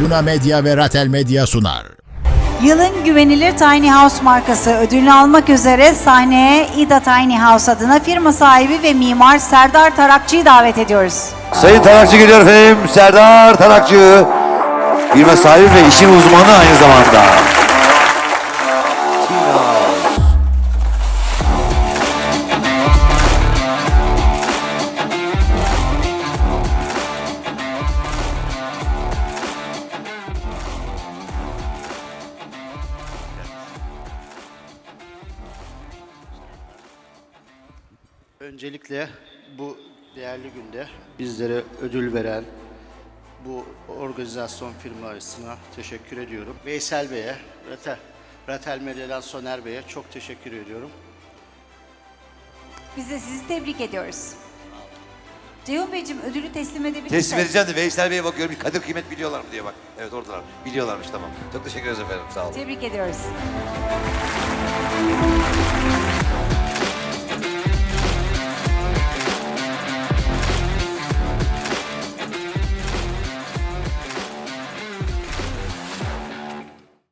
Luna Medya ve Ratel Medya sunar. Yılın güvenilir Tiny House markası ödülünü almak üzere sahneye Ida Tiny House adına firma sahibi ve mimar Serdar Tarakçı'yı davet ediyoruz. Sayın Tarakçı geliyor efendim. Serdar Tarakçı. Firma sahibi ve işin uzmanı aynı zamanda. Öncelikle bu değerli günde bizlere ödül veren bu organizasyon firmasına teşekkür ediyorum. Veysel Bey'e, Ratel, Ratel Medya'dan Soner Bey'e çok teşekkür ediyorum. Biz de sizi tebrik ediyoruz. Ceyhun Beyciğim ödülü teslim edebilirsek. Teslim edeceğim de Veysel Bey'e bakıyorum. Kadir kıymet biliyorlar mı diye bak. Evet oradalar. Biliyorlarmış tamam. Çok teşekkür ederiz efendim. Sağ olun. Tebrik ediyoruz.